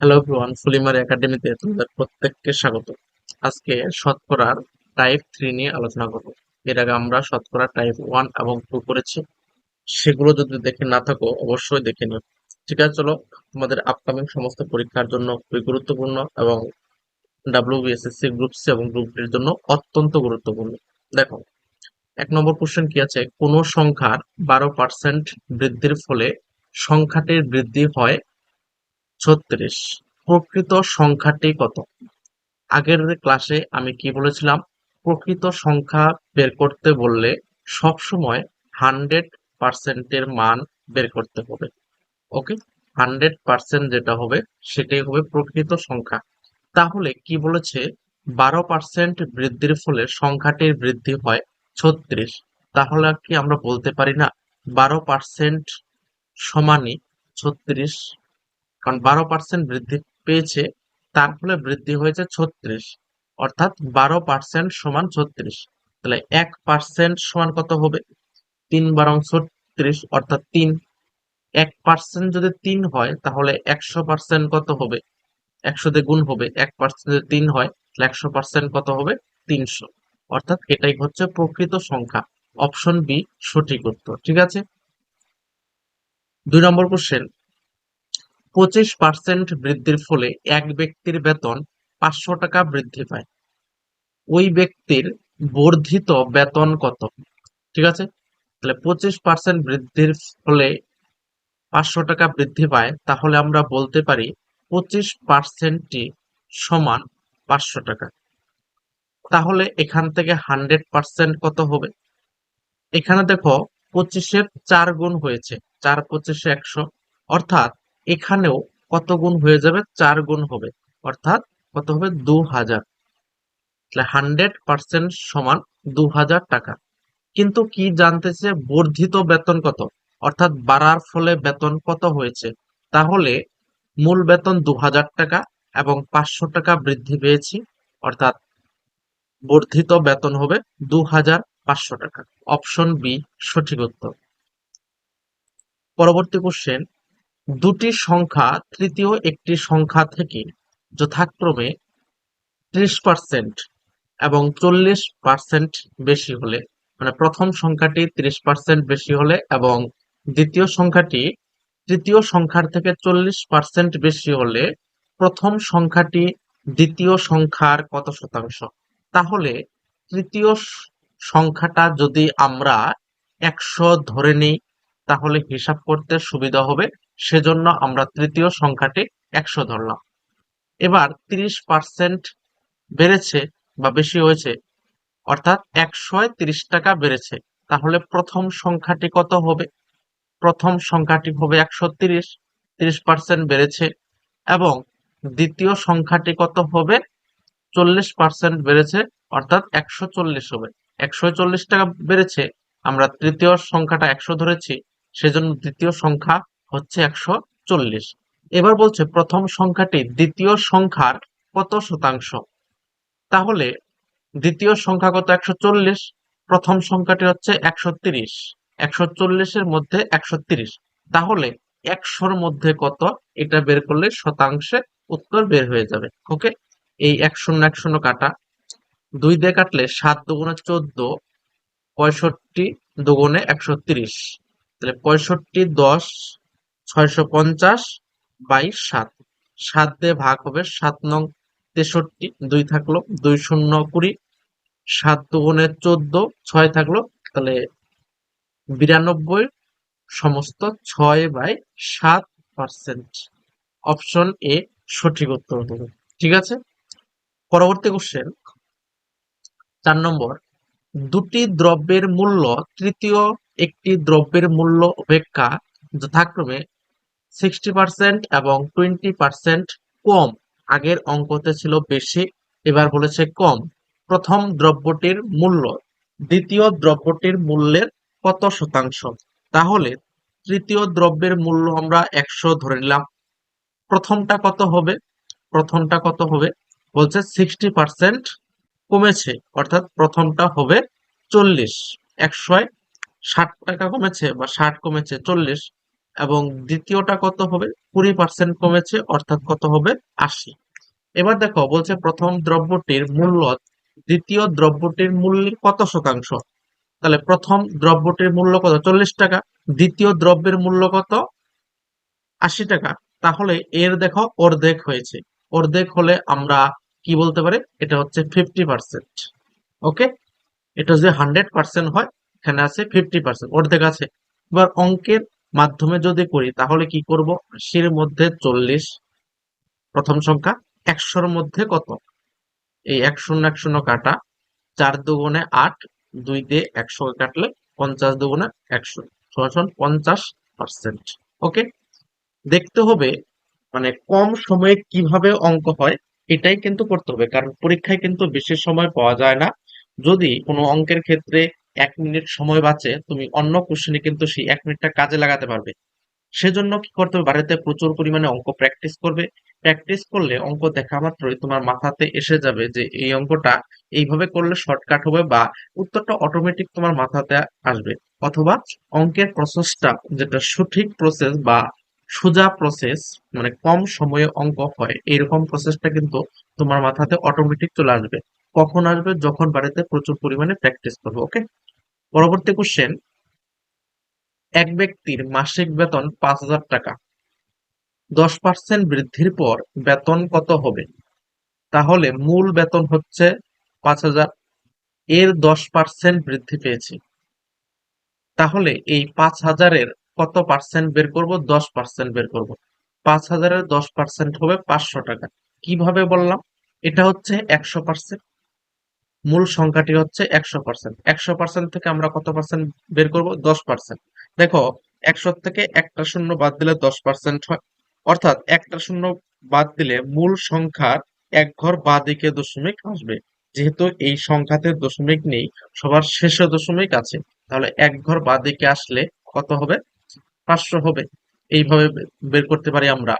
Hello everyone ফুলিমার একাডেমিতে তোমাদের প্রত্যেককে স্বাগত। আজকে শতকরার টাইপ থ্রি নিয়ে আলোচনা করব। এর আগে আমরা শতকরা টাইপ ওয়ান এবং টু করেছি। সেগুলো যদি দেখে না থাকো, অবশ্যই দেখে নিও। ঠিক আছে, চলো, তোমাদের আপকামিং সমস্ত পরীক্ষার জন্য খুবই গুরুত্বপূর্ণ এবং ডাব্লিউবিএসএসসি গ্রুপ সি এবং গ্রুপ ডির জন্য অত্যন্ত গুরুত্বপূর্ণ। দেখো, এক নম্বর কোশ্চেন কি আছে? কোন সংখ্যার বারো পার্সেন্ট বৃদ্ধির ফলে সংখ্যাটির বৃদ্ধি হয় ছত্রিশ। প্রকৃত সংখ্যাটি কত? আগের ক্লাসে আমি কি বলেছিলাম? প্রকৃত সংখ্যা বের করতে বললে সবসময় হান্ড্রেড পার্সেন্টের মান বের করতে হবে। ওকে? হান্ড্রেড পার্সেন্ট যেটা হবে, সেটাই হবে প্রকৃত সংখ্যা। তাহলে কি বলেছে? বারো পার্সেন্ট বৃদ্ধির ফলে সংখ্যাটির বৃদ্ধি হয় ছত্রিশ। তাহলে কি আমরা বলতে পারি না? বারো পার্সেন্ট সমানই ছত্রিশ কারণ বারো পার্সেন্ট বৃদ্ধি পেয়েছে, তার ফলে বৃদ্ধি হয়েছে ছত্রিশ। অর্থাৎ বারো পার্সেন্ট সমান ছত্রিশ। তাহলে এক পার্সেন্ট সমান কত হবে? তিন বারং ছত্রিশ, অর্থাৎ তিন। এক পার্সেন্ট যদি তিন হয়, তাহলে একশো পার্সেন্ট কত হবে? একশো দিয়ে গুণ হবে, এক পার্সেন্ট যদি তিন হয়, তাহলে একশো পার্সেন্ট কত হবে? তিনশো। অর্থাৎ এটাই হচ্ছে প্রকৃত সংখ্যা। অপশন বি, সঠিক উত্তর। ঠিক আছে? দুই নম্বর কোশ্চেন পঁচিশ পার্সেন্ট বৃদ্ধির ফলে এক ব্যক্তির বেতন পাঁচশো টাকা বৃদ্ধি পায়। ওই ব্যক্তির বর্ধিত বেতন কত? ঠিক আছে? তাহলে পঁচিশ পার্সেন্ট বৃদ্ধির ফলে পাঁচশো টাকা বৃদ্ধি পায়, তাহলে আমরা বলতে পারি পঁচিশ পার্সেন্টটি সমান পাঁচশো টাকা। তাহলে এখান থেকে হান্ড্রেড পার্সেন্ট কত হবে? এখানে দেখো পঁচিশের চার গুণ হয়েছে, চার পঁচিশে একশো। অর্থাৎ এখানেও কত গুণ হয়ে যাবে? চার গুণ হবে। অর্থাৎ কত হবে? দু হাজার। তাহলে হান্ড্রেড পার্সেন্ট সমান দু হাজার টাকা। কিন্তু কি জানতেছে? বর্ধিত বেতন কত? অর্থাৎ বাড়ার ফলে বেতন কত হয়েছে? তাহলে মূল বেতন দু হাজার টাকা এবং পাঁচশো টাকা বৃদ্ধি পেয়েছি। অর্থাৎ বর্ধিত বেতন হবে দু হাজার পাঁচশো টাকা। অপশন বি, সঠিক উত্তর। পরবর্তী কোশ্চেন দুটি সংখ্যা তৃতীয় একটি সংখ্যা থেকে যথাক্রমে ত্রিশ পার্সেন্ট এবং চল্লিশ পার্সেন্ট বেশি হলে মানে প্রথম সংখ্যাটি ত্রিশ পার্সেন্ট বেশি হলে এবং দ্বিতীয় সংখ্যাটি তৃতীয় সংখ্যার থেকে চল্লিশ পার্সেন্ট বেশি হলে প্রথম সংখ্যাটি দ্বিতীয় সংখ্যার কত শতাংশ? তাহলে তৃতীয় সংখ্যাটা যদি আমরা একশো ধরে নিই, তাহলে হিসাব করতে সুবিধা হবে সেজন্য আমরা তৃতীয় সংখ্যাটি একশো ধরলাম। এবার তিরিশ পার্সেন্ট বেড়েছে বা বেশি হয়েছে, অর্থাৎ একশো তিরিশ টাকা বেড়েছে, তাহলে প্রথম সংখ্যাটি কত হবে? প্রথম সংখ্যাটি হবে একশো তিরিশ তিরিশ পার্সেন্ট বেড়েছে, এবং দ্বিতীয় সংখ্যাটি কত হবে? চল্লিশ পার্সেন্ট বেড়েছে, অর্থাৎ একশো চল্লিশ হবে। একশো চল্লিশ টাকা বেড়েছে, আমরা তৃতীয় সংখ্যাটা একশো ধরেছি, সেজন্য দ্বিতীয় সংখ্যা হচ্ছে একশো চল্লিশ। এবার বলছে প্রথম সংখ্যাটি দ্বিতীয় সংখ্যার কত শতাংশ? তাহলে দ্বিতীয় সংখ্যা কত একশো চল্লিশ? প্রথম সংখ্যাটি হচ্ছে একশো তিরিশ। একশো চল্লিশের মধ্যে একশো তিরিশ। তাহলে একশোর মধ্যে কত? এটা বের করলে শতাংশে উত্তর বের হয়ে যাবে। ওকে? এই এক শূন্য এক শূন্য কাটা। দুই দিয়ে কাটলে সাত দুগুণে চোদ্দ, পঁয়ষট্টি দুগুণে একশো তিরিশ। তাহলে পঁয়ষট্টি দশ ছয়শো পঞ্চাশ বাই সাত। সাত দিয়ে ভাগ হবে সাত নং তেষট্টি। দুই থাকল দুই শূন্য কুড়ি। সাত দুগুণে চোদ্দ, ছয় থাকল তাহলে বিরানব্বই সমস্ত ছয় বাই সাত পার্সেন্ট। অপশন এ সঠিক উত্তর হবে ঠিক আছে? পরবর্তী কোশ্চেন চার নম্বর। দুটি দ্রব্যের মূল্য, তৃতীয় একটি দ্রব্যের মূল্য অপেক্ষা যথাক্রমে সিক্সটি পার্সেন্ট এবং টোয়েন্টি পার্সেন্ট কম। আগের অঙ্কতে ছিল বেশি, এবার বলেছে কম। প্রথম দ্রব্যটির মূল্য। দ্বিতীয় দ্রব্যটির মূল্যের কত শতাংশ? তাহলে তৃতীয় দ্রব্যের মূল্য আমরা একশো ধরে নিলাম। প্রথমটা কত হবে? প্রথমটা কত হবে? বলছে সিক্সটি পার্সেন্ট কমেছে। অর্থাৎ প্রথমটা হবে চল্লিশ। একশোয় ষাট টাকা কমেছে বা ষাট কমেছে চল্লিশ। এবং দ্বিতীয়টা কত হবে? কুড়ি পার্সেন্ট কমেছে, অর্থাৎ কত হবে? আশি। এবার দেখো, বলছে প্রথম দ্রব্যটির মূল্য, দ্বিতীয় দ্রব্যটির মূল্যের কত শতাংশ? তাহলে প্রথম দ্রব্যটির মূল্য কত? চল্লিশ টাকা। দ্বিতীয় দ্রব্যের মূল্য কত? আশি টাকা। তাহলে এর দেখো, অর্ধেক হয়েছে। অর্ধেক হলে আমরা কি বলতে পারি? এটা হচ্ছে ফিফটি পার্সেন্ট ওকে? এটা যদি হান্ড্রেড পার্সেন্ট হয়, এখানে আছে ফিফটি পার্সেন্ট অর্ধেক আছে। এবার অঙ্কের মাধ্যমে যদি করি, তাহলে কি করব? আশির মধ্যে চল্লিশ, প্রথম সংখ্যা, একশোর মধ্যে কত? এই এক শূন্য এক শূন্য কাটা, চার দুগুণে আট, দুই দিয়ে একশো কাটলে পঞ্চাশ দুগুণে একশো সমান পঞ্চাশ পার্সেন্ট ওকে দেখতে হবে মানে কম সময়ে কীভাবে অঙ্ক হয়, এটাই কিন্তু করতে হবে, কারণ পরীক্ষায় কিন্তু বেশি সময় পাওয়া যায় না। যদি কোনো অঙ্কের ক্ষেত্রে এক মিনিট সময় বাঁচে, তুমি অন্য কোশ্চেনে কিন্তু সেই এক মিনিটটা কাজে লাগাতে পারবে। সেজন্য কি করতে হবে? বাড়িতে প্রচুর পরিমাণে অঙ্ক প্র্যাকটিস করবে। প্র্যাকটিস করলে অঙ্ক দেখা মাত্রই তোমার মাথাতে এসে যাবে যে এই অঙ্কটা এইভাবে করলে শর্টকাট হবে বা উত্তরটা অটোমেটিক তোমার মাথাতে আসবে। অথবা অঙ্কের প্রসেসটা যেটা সঠিক প্রসেস বা সোজা প্রসেস মানে কম সময়ে অঙ্ক হয় এরকম প্রসেসটা কিন্তু তোমার মাথাতে অটোমেটিক চলে আসবে। কখন আসবে, যখন বাড়িতে প্রচুর পরিমাণে প্র্যাকটিস করবে ওকে পরবর্তী কোশ্চেন এক ব্যক্তির মাসিক বেতন পাঁচ হাজার টাকা। দশ পার্সেন্ট বৃদ্ধির পর বেতন কত হবে? তাহলে মূল বেতন হচ্ছে পাঁচ হাজার, এর দশ পার্সেন্ট বৃদ্ধি পেয়েছি। তাহলে এই পাঁচ হাজারের কত পার্সেন্ট বের করব? দশ পার্সেন্ট বের করব। পাঁচ হাজারের দশ পার্সেন্ট হবে পাঁচশো টাকা। কীভাবে বললাম? এটা হচ্ছে একশো পার্সেন্ট মূল সংখ্যাটি হচ্ছে একশো পার্সেন্ট একশো পার্সেন্ট থেকে আমরা কত পার্সেন্ট বের করব? দশ পার্সেন্ট দেখো, একশো থেকে একটা শূন্য বাদ দিলে দশ পার্সেন্ট হয়। অর্থাৎ একটা শূন্য বাদ দিলে মূল সংখ্যার এক ঘর বা দিকে দশমিক আসবে। যেহেতু এই সংখ্যাতে দশমিক নেই, সবার শেষে দশমিক আছে। তাহলে এক ঘর বা দিকে আসলে কত হবে? পাঁচশো হবে। এইভাবে বের করতে পারি আমরা।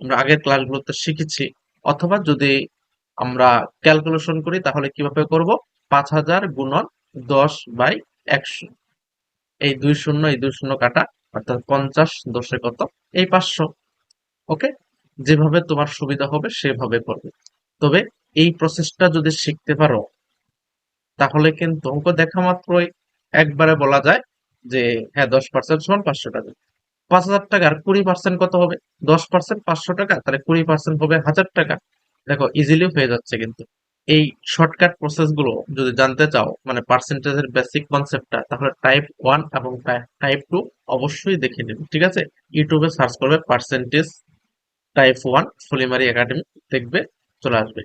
আমরা আগের ক্লাসগুলোতে শিখেছি। অথবা যদি আমরা ক্যালকুলেশন করি, তাহলে কীভাবে করব? পাঁচ হাজার গুণন দশ বাই একশো। এই দুই শূন্য, এই দুই শূন্য কাটা, অর্থাৎ পঞ্চাশ দশে কত? এই পাঁচশো। ওকে? যেভাবে তোমার সুবিধা হবে, সেভাবে করবে। তবে এই প্রসেসটা যদি শিখতে পারো, তাহলে কিন্তু অঙ্ক দেখা মাত্রই একবারে বলা যায় যে হ্যাঁ দশ পার্সেন্ট সমান পাঁচশো টাকা। পাঁচ হাজার টাকার কুড়ি পার্সেন্ট কত হবে? দশ পার্সেন্ট পাঁচশো টাকা, তাহলে কুড়ি পার্সেন্ট হবে হাজার টাকা। দেখো ইজিলি হয়ে যাচ্ছে কিন্তু। এই শর্টকাট প্রসেসগুলো যদি জানতে চাও মানে পার্সেন্টেজের বেসিক কনসেপ্টটা তাহলে টাইপ ওয়ান এবং টাইপ টু অবশ্যই দেখে নেবে, ঠিক আছে? ইউটিউবে সার্চ করবে পার্সেন্টেজ টাইপ ওয়ান ফুলিমারি একাডেমি দেখবে, চলে আসবে।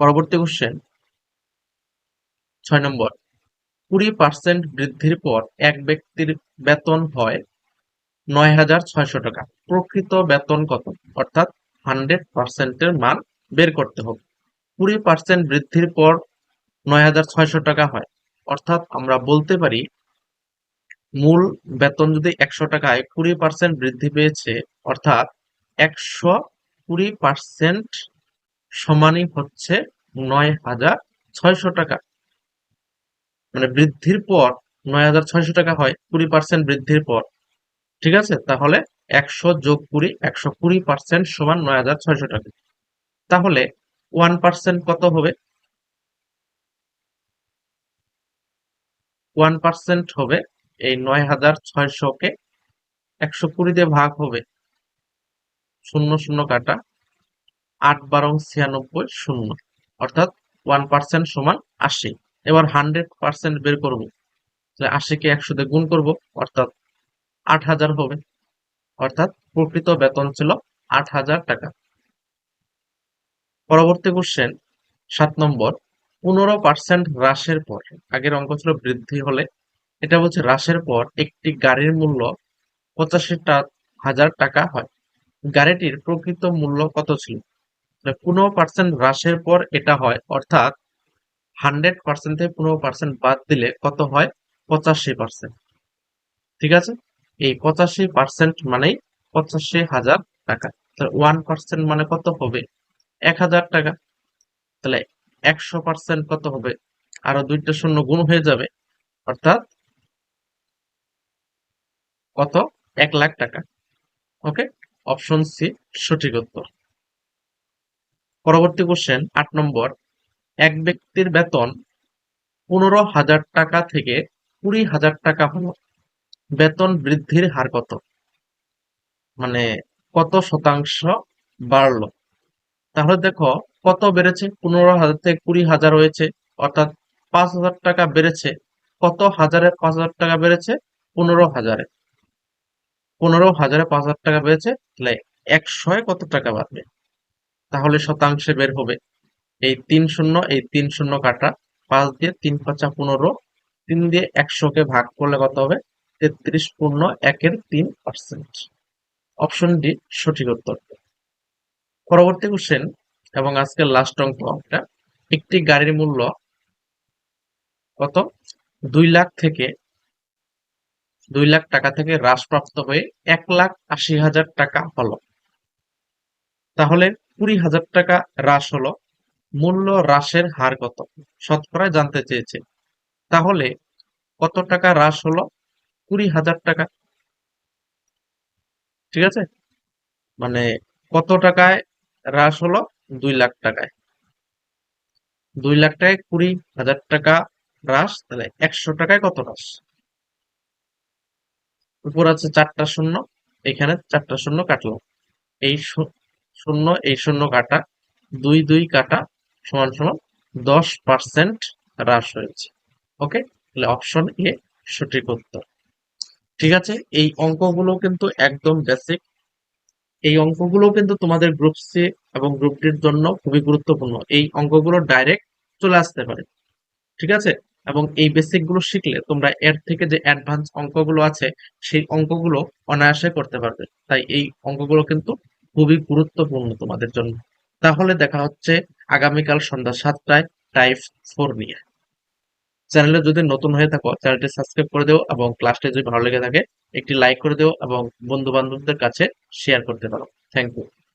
পরবর্তী কোশ্চেন ছয় নম্বর, কুড়ি পার্সেন্ট বৃদ্ধির পর এক ব্যক্তির বেতন হয় নয় হাজার ছয়শো টাকা। প্রকৃত বেতন কত? অর্থাৎ হান্ড্রেড পার্সেন্টের মান বের করতে হবে। কুড়ি পার্সেন্ট বৃদ্ধির পর নয় হাজার ছয়শো টাকা হয়। অর্থাৎ আমরা বলতে পারি, মূল বেতন যদি একশো টাকায় কুড়ি পার্সেন্ট বৃদ্ধি পেয়েছে, অর্থাৎ একশো কুড়ি পার্সেন্ট সমানই হচ্ছে নয় হাজার ছয়শো টাকা। মানে বৃদ্ধির পর নয় হাজার ছয়শো টাকা হয়, কুড়ি পার্সেন্ট বৃদ্ধির পর। ঠিক আছে? তাহলে একশো যোগ কুড়ি, একশো কুড়ি পার্সেন্ট সমান নয় হাজার ছয়শো টাকা। তাহলে ওয়ান পার্সেন্ট কত হবে? ওয়ান পার্সেন্ট হবে এই নয় হাজার ছয়শকে একশো কুড়ি দিয়ে ভাগ হবে শূন্য শূন্য কাটা আট বারো ছিয়ানব্বই শূন্য, অর্থাৎ ওয়ান পার্সেন্ট সমান আশি। এবার হান্ড্রেড পার্সেন্ট বের করব আশিকে একশো দিয়ে গুণ করব, অর্থাৎ আট হাজার হবে। অর্থাৎ প্রকৃত বেতন ছিল আট হাজার টাকা। পরবর্তী কোশ্চেন সাত নম্বর, পনেরো পার্সেন্ট হ্রাসের পর, আগের অঙ্ক ছিল বৃদ্ধি হলে, এটা বলছে হ্রাসের পর একটি গাড়ির মূল্য পঁচাশি হাজার টাকা হয়। গাড়িটির প্রকৃত মূল্য কত ছিল? পনেরো পার্সেন্ট হ্রাসের পর এটা হয়, অর্থাৎ হান্ড্রেড পার্সেন্ট থেকে পনেরো পার্সেন্ট বাদ দিলে কত হয়? পঁচাশি পার্সেন্ট ঠিক আছে? এই পঁচাশি পার্সেন্ট মানেই পঁচাশি হাজার টাকা। তাহলে ওয়ান পার্সেন্ট মানে কত হবে? এক হাজার টাকা। তাহলে একশো পার্সেন্ট কত হবে? আরও দুইটা শূন্য গুণ হয়ে যাবে। অর্থাৎ কত? এক লাখ টাকা। ওকে অপশন সি সঠিক উত্তর। পরবর্তী কোশ্চেন আট নম্বর। এক ব্যক্তির বেতন পনেরো হাজার টাকা থেকে কুড়ি হাজার টাকা হলো। বেতন বৃদ্ধির হার কত? মানে কত শতাংশ বাড়লো? তাহলে দেখো, কত বেড়েছে? পনেরো হাজার থেকে কুড়ি হাজার হয়েছে, অর্থাৎ পাঁচ হাজার টাকা বেড়েছে। কত হাজারে পাঁচ হাজার টাকা বেড়েছে? পনেরো হাজারে। পনেরো হাজারে পাঁচ হাজার টাকা বেড়েছে, তাহলে একশোয় কত টাকা বাড়বে? তাহলে শতাংশে বের হবে। এই তিন শূন্য, এই তিন শূন্য কাটা পাঁচ দিয়ে তিন পাঁচা পনেরো, তিন দিয়ে একশোকে ভাগ করলে কত হবে? তেত্রিশ পূর্ণ একের তিন পার্সেন্ট অপশন ডি সঠিক উত্তর। পরবর্তী কোশ্চেন এবং আজকের লাস্ট অঙ্ক একটা একটি গাড়ির মূল্য কত? দুই লাখ থেকে, দুই লাখ টাকা থেকে হ্রাসপ্রাপ্ত হয়ে এক লাখ আশি হাজার টাকা হলো। তাহলে কুড়ি হাজার টাকা হ্রাস হলো। মূল্য হ্রাসের হার কত? শতকরা জানতে চেয়েছে। তাহলে কত টাকা হ্রাস হলো? কুড়ি হাজার টাকা। ঠিক আছে? মানে কত টাকায় হ্রাস হলো? দুই লাখ টাকায়। দুই লাখ টাকায় কুড়ি হাজার টাকা হ্রাস, তাহলে একশো টাকায় কত হ্রাস? উপর আছে চারটা শূন্য, এখানে চারটা শূন্য কাটলাম এই শূন্য এই শূন্য কাটা, দুই দুই কাটা সমান সমান দশ পার্সেন্ট হ্রাস হয়েছে। ওকে? তাহলে অপশন এ সঠিক উত্তর। ঠিক আছে? এই অঙ্কগুলো কিন্তু একদম বেসিক এই অঙ্কগুলো কিন্তু তোমাদের গ্রুপ সি এবং গ্রুপ ডির জন্য খুবই গুরুত্বপূর্ণ। এই অঙ্কগুলো ডাইরেক্ট চলে আসতে পারে। ঠিক আছে? এবং এই বেসিকগুলো শিখলে তোমরা এর থেকে যে অ্যাডভান্স অঙ্কগুলো আছে, সেই অঙ্কগুলো অনায়াসে করতে পারবে। তাই এই অঙ্কগুলো কিন্তু খুবই গুরুত্বপূর্ণ তোমাদের জন্য। তাহলে দেখা হচ্ছে আগামীকাল সন্ধ্যা সাতটায় টাইপ ফোর নিয়ে। চ্যানেলে যদি নতুন হয়ে থাকো, চ্যানেলটি সাবস্ক্রাইব করে দিও এবং ক্লাসটি যদি ভালো লেগে থাকে, একটি লাইক করে দিও এবং বন্ধু বান্ধবদের কাছে শেয়ার করতে পারো থ্যাংক ইউ